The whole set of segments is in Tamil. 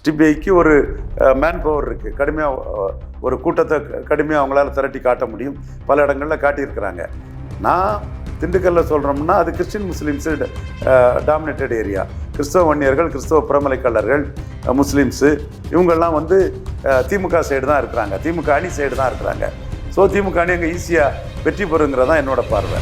ஸ்டிபிஐக்கு ஒரு மேன் பவர் இருக்குது கடுமையாக ஒரு கூட்டத்தை கடுமையாக அவங்களால திரட்டி காட்ட முடியும். பல இடங்களில் காட்டியிருக்கிறாங்க. நான் திண்டுக்கல்ல சொல்கிறோம்னா அது கிறிஸ்டின் முஸ்லீம்ஸு டாமினேட்டட் ஏரியா கிறிஸ்தவ வன்னியர்கள் கிறிஸ்தவ பிரமலைக்கல்லர்கள் முஸ்லீம்ஸு இவங்கெல்லாம் வந்து திமுக சைடு தான் இருக்கிறாங்க. திமுக அணி சைடு தான் இருக்கிறாங்க. ஸோ திமுக அணி அங்கே ஈஸியாக வெற்றி பெறுங்கிறது தான் என்னோட பார்வை.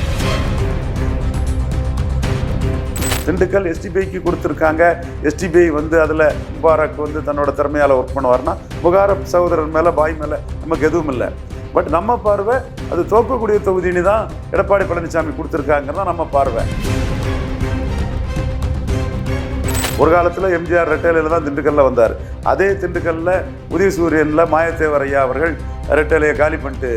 திண்டுக்கல் எஸ்டிபிஐக்கு கொடுத்துருக்காங்க. எஸ்டிபிஐ வந்து அதில் முபாரக் வந்து தன்னோட திறமையால் ஒர்க் பண்ணுவார்னா முகாரப் சகோதரர் மேலே பாய் மேலே நமக்கு எதுவும் இல்லை. பட் நம்ம பார்வை அது தோக்கக்கூடிய தொகுதின்னு தான் எடப்பாடி பழனிசாமி கொடுத்துருக்காங்கிறது தான் நம்ம பார்வை. ஒரு காலத்தில் எம்ஜிஆர் ரெட்டேலையில் தான் திண்டுக்கல்ல வந்தார். அதே திண்டுக்கல்ல உதயசூரியனில் மாயத்தேவர் ஐயா அவர்கள் ரெட்டேலையை காலி பண்ணிட்டு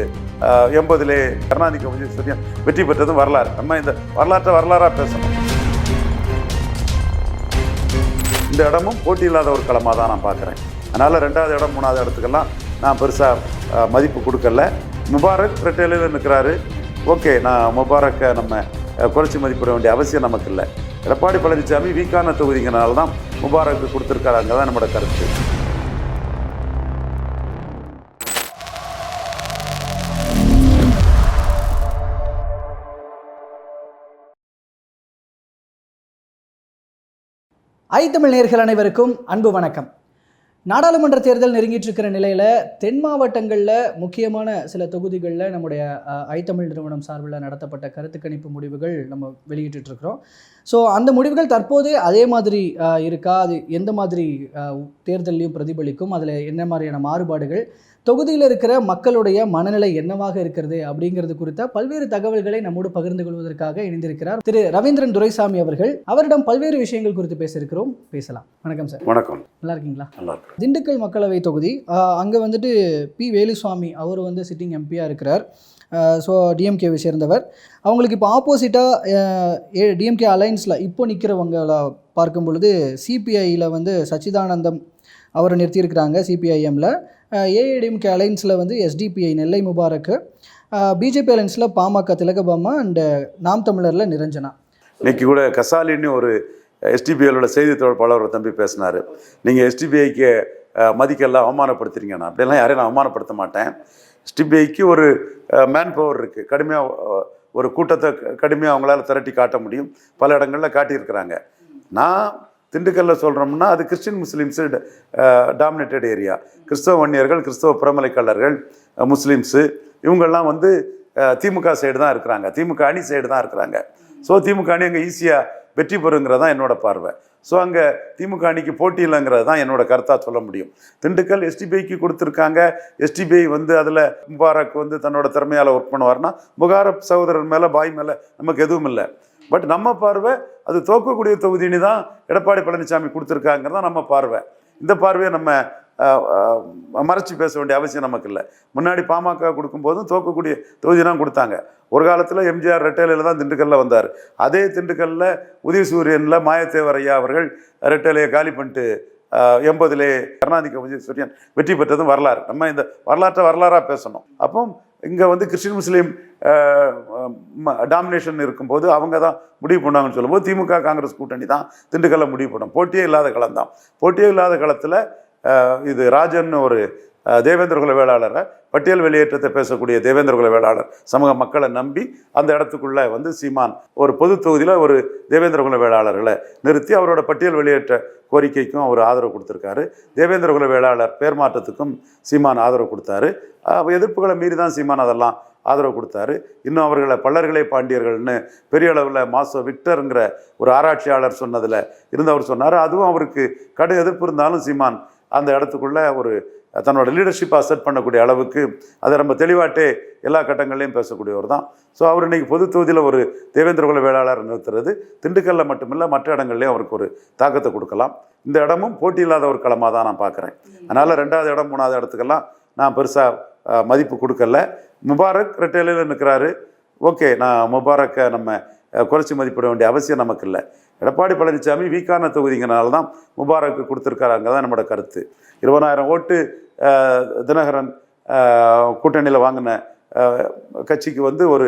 ஆஹ், எண்பதிலே கருணாநிதி உதயசூரியன் வெற்றி பெற்றதும் வரலாறு. நம்ம இந்த வரலாற்றை வரலாறாக பேசணும். இந்த இடமும் போட்டி இல்லாத ஒரு களமாக தான் நான் பார்க்குறேன். அதனால் ரெண்டாவது இடம் மூணாவது இடத்துக்கெல்லாம் நான் பெருசாக மதிப்பு கொடுக்கல. முபாரக் ரெட்டையில நிற்கிறாரு ஓகே நான் முபாரக்கை நம்ம குறைச்சி மதிப்பிட வேண்டிய அவசியம் நமக்கு இல்லை. எடப்பாடி பழனிசாமி வீக்கான தொகுதிங்கனால தான் முபாரக்கு கொடுத்துருக்காங்க தான் நம்மளோட கருத்து. ஐ தமிழ் நேர்கள் அனைவருக்கும் அன்பு வணக்கம். நாடாளுமன்ற தேர்தல் நெருங்கிட்டு இருக்கிற நிலையில் தென் மாவட்டங்களில் முக்கியமான சில தொகுதிகளில் நம்முடைய ஐத்தமிழ் ஐ தமிழ் நிறுவனம் சார்பில் நடத்தப்பட்ட கருத்து கணிப்பு முடிவுகள் நம்ம வெளியிட்டுருக்குறோம் ஸோ அந்த முடிவுகள் தற்போது அதே மாதிரி இருக்கா? அது எந்த மாதிரி தேர்தலையும் தேர்தல்லையும் பிரதிபலிக்கும்? அதில் என்ன மாதிரியான மாறுபாடுகள்? தொகுதியில் இருக்கிற மக்களுடைய மனநிலை என்னவாக இருக்கிறது அப்படிங்கிறது குறித்த பல்வேறு தகவல்களை நம்மோடு பகிர்ந்து கொள்வதற்காக இணைந்திருக்கிறார் திரு ரவீந்திரன் துரைசாமி அவர்கள். அவரிடம் பல்வேறு விஷயங்கள் குறித்து பேச இருக்கிறோம் பேசலாம். வணக்கம் சார். வணக்கம். நல்லா இருக்கீங்களா? நல்லா இருக்கு திண்டுக்கல் மக்களவை தொகுதி அங்கே வந்துட்டு பி. வேலுசாமி அவர் வந்து சிட்டிங் எம்பியாக இருக்கிறார். ஸோ டிஎம்கேவை சேர்ந்தவர். அவங்களுக்கு இப்போ ஆப்போசிட்டாக டிஎம்கே அலைன்ஸில் இப்போ நிற்கிறவங்கள பார்க்கும் பொழுது சிபிஐயில் வந்து சச்சிதானந்தம் அவரை நிறுத்தியிருக்கிறாங்க சிபிஐஎம்மில் ஏஐடிஎம்கே அலைன்ஸில் வந்து எஸ்டிபிஐ நெல்லை முபாரக்கு பிஜேபி அலைன்ஸில் பாமக திலகபாமா அண்டு நாம் தமிழரில் நிரஞ்சனா. இன்னைக்கு கூட கசாலின்னு ஒரு எஸ்டிபிஐயோட செய்தி தொடர்பாளர் ஒரு தம்பி பேசினார். நீங்கள் எஸ்டிபிஐக்கு மதிக்கெல்லாம் அவமானப்படுத்துறீங்கன்னா அப்படிலாம் யாரையும் நான் அவமானப்படுத்த மாட்டேன். எஸ்டிபிஐக்கு ஒரு மேன் பவர் இருக்குது கடுமையாக ஒரு கூட்டத்தை கடுமையாக அவங்களால திரட்டி காட்ட முடியும். பல இடங்களில் காட்டியிருக்கிறாங்க. நான் திண்டுக்கல்ல சொல்கிறோம்னா அது கிறிஸ்டின் முஸ்லீம்ஸு டாமினேட்டட் ஏரியா கிறிஸ்தவ வன்னியர்கள் கிறிஸ்தவ புறமலைக்காளர்கள் முஸ்லீம்ஸு இவங்கெல்லாம் வந்து திமுக சைடு தான் இருக்கிறாங்க. திமுக அணி சைடு தான் இருக்கிறாங்க. ஸோ திமுக அணி அங்கே ஈஸியாக வெற்றி பெறுங்கிறது தான் என்னோட பார்வை. ஸோ அங்கே திமுக அணிக்கு போட்டி இல்லைங்கிறது தான் என்னோட கருத்தாக சொல்ல முடியும். திண்டுக்கல் எஸ்டிபிஐக்கு கொடுத்துருக்காங்க. எஸ்டிபிஐ வந்து அதில் முபாரக் வந்து தன்னோட திறமையால் ஒர்க் பண்ணுவார்னா முகாரப் சகோதரர் மேலே பாய் மேலே நமக்கு எதுவும் இல்லை. பட் நம்ம பார்வை அது தோக்கக்கூடிய தொகுதின்னு தான் எடப்பாடி பழனிசாமி கொடுத்துருக்காங்கிறது தான் நம்ம பார்வை. இந்த பார்வையை நம்ம மறைச்சி பேச வேண்டிய அவசியம் நமக்கு இல்லை. முன்னாடி பாமக கொடுக்கும்போதும் தோக்கக்கூடிய தொகுதி தான் கொடுத்தாங்க. ஒரு காலத்தில் எம்ஜிஆர் ரெட்டேலையில் தான் திண்டுக்கல்ல வந்தார். அதே திண்டுக்கல்ல உதயசூரியனில் மாயத்தேவர் ஐயா அவர்கள் ரெட்டேலையை காலி பண்ணிட்டு எண்பதுலே கருணாநிதி உதயசூரியன் வெற்றி பெற்றதும் வரலாறு. நம்ம இந்த வரலாற்றை வரலாறாக பேசணும். அப்போ இங்கே வந்து கிறிஸ்டின் முஸ்லீம் டாமினேஷன் இருக்கும்போது அவங்க தான் முடிவு பண்ணாங்கன்னு சொல்லும்போது திமுக காங்கிரஸ் கூட்டணி தான் திண்டுக்கல்ல முடிவு பண்ணும். போட்டியே இல்லாத களம் தான் போட்டியே இல்லாத களத்தில் இது ராஜன் ஒரு தேவேந்திர குல வேளாளரை பட்டியல் வெளியேற்றத்தை பேசக்கூடிய தேவேந்திர குல வேளாளர் சமூக மக்களை நம்பி அந்த இடத்துக்குள்ளே வந்து சீமான் ஒரு பொது தொகுதியில் ஒரு தேவேந்திர குல வேளாளர்களை நிறுத்தி அவரோட பட்டியல் வெளியேற்ற கோரிக்கைக்கும் அவர் ஆதரவு கொடுத்துருக்காரு. தேவேந்திர குல வேளாளர் பேர் மாற்றத்துக்கும் சீமான் ஆதரவு கொடுத்தாரு. எதிர்ப்புகளை மீறி தான் சீமான் அதெல்லாம் ஆதரவு கொடுத்தாரு. இன்னும் அவர்களை பல்லர்களே பாண்டியர்கள்னு பெரிய அளவில் மாசோ விக்டருங்கிற ஒரு ஆராய்ச்சியாளர் சொன்னதில் இருந்து அவர் சொன்னார். அதுவும் அவருக்கு கடு எதிர்ப்பு இருந்தாலும் சீமான் அந்த இடத்துக்குள்ளே ஒரு தன்னோட லீடர்ஷிப் அசெட் பண்ணக்கூடிய அளவுக்கு அதை நம்ம தெளிவாட்டே எல்லா கட்டங்கள்லையும் பேசக்கூடியவர் தான். ஸோ அவர் இன்னைக்கு பொது தொகுதியில் ஒரு தேவேந்திரகுல வேளாளர் நிறுத்துறது திண்டுக்கல்ல மட்டுமில்லை மற்ற இடங்கள்லையும் அவருக்கு ஒரு தாக்கத்தை கொடுக்கலாம். இந்த இடமும் போட்டி இல்லாத ஒரு களமாக தான் நான் பார்க்குறேன் அதனால் ரெண்டாவது இடம் மூணாவது இடத்துக்கெல்லாம் நான் பெருசாக மதிப்பு கொடுக்கல. முபாரக் ரெட்டேலையில் நிற்கிறாரு ஓகே நான் முபாரக்கை நம்ம குறைச்சி மதிப்பிட வேண்டிய அவசியம் நமக்கு இல்லை எடப்பாடி பழனிசாமி வீக்கான தொகுதிங்கிறனால தான் முபாரக்கு கொடுத்துருக்காங்க தான் நம்மளோட கருத்து. இருபதாயிரம் ஓட்டு தினகரன் கூட்டணியில் வாங்கின கட்சிக்கு வந்து ஒரு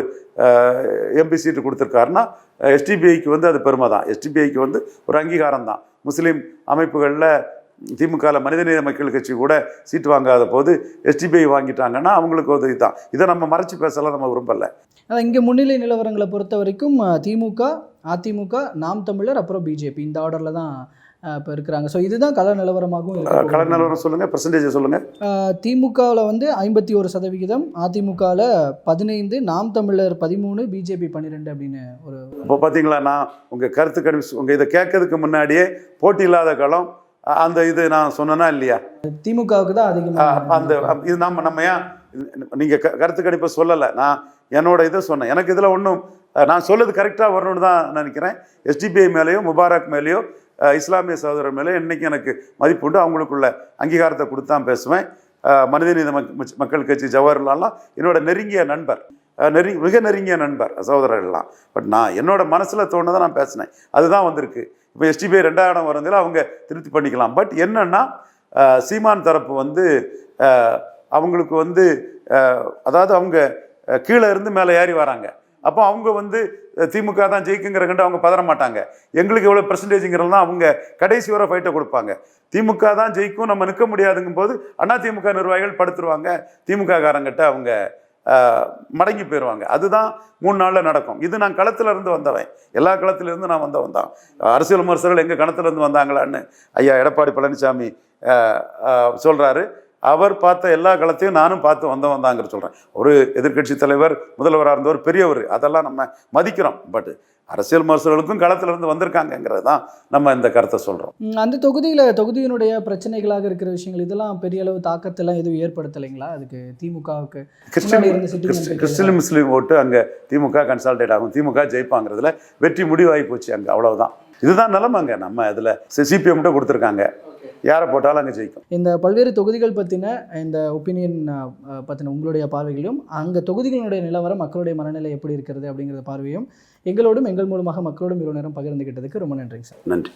எம்பி சீட்டு கொடுத்துருக்காருன்னா எஸ்டிபிஐக்கு வந்து அது பெருமை தான் எஸ்டிபிஐக்கு வந்து ஒரு அங்கீகாரம் தான் முஸ்லீம் அமைப்புகளில் திமுகவில் மனிதநேய மக்கள் கட்சி கூட சீட்டு வாங்காத போது எஸ்டிபிஐ வாங்கிட்டாங்கன்னா அவங்களுக்கு ஒரு இதுதான் இதை நம்ம மறைச்சு பேசலாம் நம்ம விரும்பல. அதான் இங்கே முன்னிலை நிலவரங்களை பொறுத்த வரைக்கும் திமுக அதிமுக நாம் தமிழர் அப்புறம் பிஜேபி இந்த ஆர்டரில் தான் இப்போ இருக்கிறாங்க. ஸோ இதுதான் கள நிலவரமாகவும் கலர் நிலவரம் சொல்லுங்க பெர்சன்டேஜ் சொல்லுங்க. திமுகவில் வந்து ஐம்பத்தி ஒரு சதவிகிதம் அதிமுகவில் பதினைந்து நாம் தமிழர் பதிமூணு பிஜேபி பன்னிரெண்டு அப்படின்னு ஒரு இப்போ பார்த்தீங்களா நான் உங்கள் கருத்து கணிப்பு உங்கள் இதை கேட்கறதுக்கு முன்னாடியே போட்டி இல்லாத களம் அ- அந்த இது நான் சொன்னேனா இல்லையா? திமுகவுக்கு தான் அந்த இது நம்ம நம்ம ஏன் நீங்கள் க கருத்து கணிப்பை சொல்லலை. நான் என்னோட இதை சொன்னேன். எனக்கு இதில் ஒன்றும் நான் சொல்லுது கரெக்டாக வரணும்னு தான் நினைக்கிறேன். எஸ்டிபிஐ மேலேயோ முபாரக் மேலேயோ இஸ்லாமிய சகோதரர் மேலேயோ இன்னைக்கு எனக்கு மதிப்பு உண்டு அவங்களுக்குள்ள அங்கீகாரத்தை கொடுத்து தான் பேசுவேன். மனிதநீத மக்கள் கட்சி ஜவஹர்லால்லாம் என்னோட நெருங்கிய நண்பர். நெருங்கி மிக நெருங்கிய நண்பர் சகோதரர்கள்லாம். பட் நான் என்னோட மனசில் தோணுதை நான் பேசினேன். அதுதான் வந்திருக்கு. இப்போ எஸ்டிபிஐ ரெண்டாயிரம் இடம் வரதில் அவங்க திருப்தி பண்ணிக்கலாம். பட் என்னன்னா சீமான் தரப்பு வந்து அவங்களுக்கு வந்து அதாவது அவங்க கீழே இருந்து மேலே ஏறி வராங்க. அப்போ அவங்க வந்து திமுக தான் ஜெயிக்குங்கிற கண்டு அவங்க பதற மாட்டாங்க. எங்களுக்கு எவ்வளோ பெர்சன்டேஜுங்கிறது தான் அவங்க கடைசி வரை ஃபைட்டை கொடுப்பாங்க. திமுக தான் ஜெயிக்கும் நம்ம நிற்க முடியாதுங்கும் போது அண்ணா திமுக நிர்வாகிகள் படுத்துருவாங்க. திமுக காரங்கிட்ட அவங்க மடங்கி போயிடுவாங்க அதுதான் மூணு நாளில் நடக்கும். இது நான் களத்திலிருந்து வந்தவன். எல்லா களத்திலிருந்து நான் வந்தவன் தான். அரசியல் விமர்சகர்கள் எங்கள் களத்துலேருந்து வந்தாங்களான்னு ஐயா எடப்பாடி பழனிசாமி சொல்கிறாரு அவர் பார்த்த எல்லா களத்தையும் நானும் பார்த்து வந்தவன் தாங்கிற சொல்கிறேன் ஒரு எதிர்க்கட்சி தலைவர் முதல்வராக இருந்தவர் பெரியவர் அதெல்லாம் நம்ம மதிக்கிறோம். பட் அரசியல் விமர்சகர்களுக்கும் களத்துல இருந்து வந்திருக்காங்கங்கிறது தான் நம்ம இந்த கருத்தை சொல்கிறோம் அந்த தொகுதியில் தொகுதியினுடைய பிரச்சனைகளாக இருக்கிற விஷயங்கள் இதெல்லாம் பெரிய அளவு தாக்கத்தெல்லாம் எதுவும் ஏற்படுத்தலைங்களா? அதுக்கு திமுகவுக்கு கிறிஸ்டின் கிறிஸ்டின் முஸ்லீம் ஓட்டு அங்கே திமுக கன்சால்டேட் ஆகும். திமுக ஜெயிப்பாங்கிறதுல வெற்றி முடிவாகி போச்சு அங்கே. அவ்வளவுதான். இதுதான் நிலைமைங்க நம்ம இதில் சிபிஎம் கொடுத்துருக்காங்க. யாரை போட்டாலும் அங்கே ஜெயிக்கும். இந்த பல்வேறு தொகுதிகள் பற்றின இந்த ஒப்பீனியன் பற்றின உங்களுடைய பார்வைகளையும் அங்கே தொகுதிகளுடைய நிலவரம் மக்களுடைய மனநிலை எப்படி இருக்கிறது அப்படிங்கிற பார்வையும் எங்களோடும் எங்கள் மூலமாக மக்களோடும் இவ்வளோ நேரம் பகிர்ந்துகிட்டதுக்கு ரொம்ப நன்றிங்க சார். நன்றி.